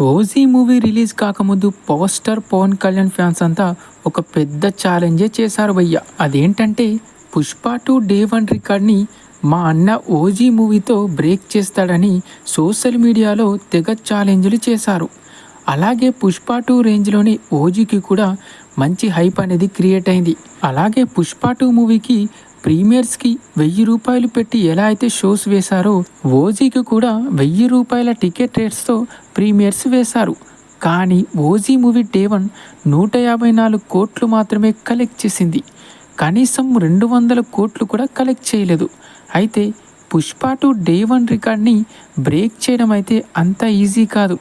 OG movie release కాకముందు power star Pawan Kalyan fans అంతా ఒక పెద్ద ఛాలెంజే చేశారు భయ్య. అదేంటంటే పుష్ప టూ డే వన్ రికార్డ్ని మా అన్న ఓజీ మూవీతో బ్రేక్ చేస్తాడని సోషల్ మీడియాలో తెగ ఛాలెంజ్లు చేశారు. అలాగే పుష్ప టూ రేంజ్లోని ఓజీకి కూడా మంచి హైప్ అనేది క్రియేట్ అయింది. అలాగే పుష్ప టూ మూవీకి ప్రీమియర్స్కి వెయ్యి రూపాయలు పెట్టి ఎలా అయితే షోస్ వేశారో ఓజీకి కూడా వెయ్యి రూపాయల టికెట్ రేట్స్తో ప్రీమియర్స్ వేశారు. కానీ ఓజీ మూవీ డే వన్ నూట యాభై నాలుగు కోట్లు మాత్రమే కలెక్ట్ చేసింది. కనీసం రెండు వందల కోట్లు కూడా కలెక్ట్ చేయలేదు. అయితే పుష్ప టూ డే వన్ రికార్డ్ని బ్రేక్ చేయడం అయితే అంత ఈజీ కాదు.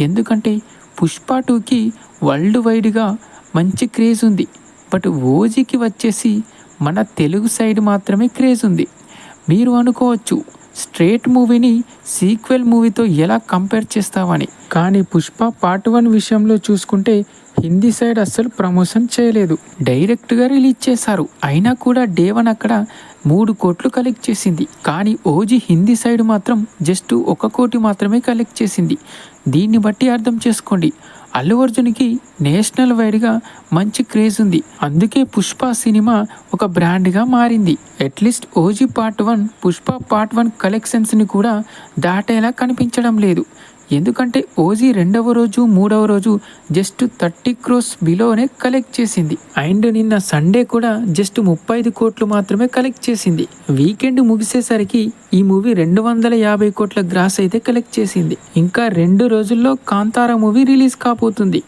ఎందుకంటే పుష్ప టూకి వరల్డ్ వైడ్గా మంచి క్రేజ్ ఉంది. బట్ ఓజీకి వచ్చేసి మన తెలుగు సైడ్ మాత్రమే క్రేజ్ ఉంది. మీరు అనుకోవచ్చు స్ట్రేట్ మూవీని సీక్వెల్ మూవీతో ఎలా కంపేర్ చేస్తామని. కానీ పుష్ప పార్ట్ వన్ విషయంలో చూసుకుంటే హిందీ సైడ్ అస్సలు ప్రమోషన్ చేయలేదు. డైరెక్ట్గా రిలీజ్ చేశారు. అయినా కూడా డే వన్ అక్కడ మూడు కోట్లు కలెక్ట్ చేసింది. కానీ ఓజీ హిందీ సైడ్ మాత్రం జస్ట్ ఒక కోటి మాత్రమే కలెక్ట్ చేసింది. దీన్ని బట్టి అర్థం చేసుకోండి. అల్లు అర్జున్కి నేషనల్ వైడ్గా మంచి క్రేజ్ ఉంది. అందుకే పుష్ప సినిమా ఒక బ్రాండ్గా మారింది. At least OG part one Pushpa part one కలెక్షన్స్ని కూడా దాటేలా కనిపించడం లేదు. ఎందుకంటే ఓజీ రెండవ రోజు మూడవ రోజు జస్ట్ థర్టీ క్రోస్ బిలోనే కలెక్ట్ చేసింది. అండ్ నిన్న సండే కూడా జస్ట్ ముప్పై ఐదు కోట్లు మాత్రమే కలెక్ట్ చేసింది. వీకెండ్ ముగిసేసరికి ఈ మూవీ రెండు వందల యాభై కోట్ల గ్రాస్ అయితే కలెక్ట్ చేసింది. ఇంకా రెండు రోజుల్లో కాంతార మూవీ రిలీజ్ కాబోతుంది.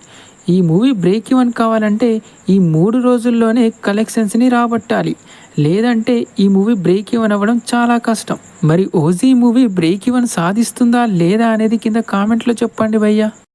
ఈ మూవీ బ్రేక్ ఇవన్ కావాలంటే ఈ మూడు రోజుల్లోనే కలెక్షన్స్ని రాబట్టాలి. లేదంటే ఈ మూవీ బ్రేక్ ఈవెన్ అవ్వడం చాలా కష్టం. మరి ఓజీ మూవీ బ్రేక్ ఈవెన్ సాధిస్తుందా లేదా అనేది కింద కామెంట్లో చెప్పండి భయ్యా.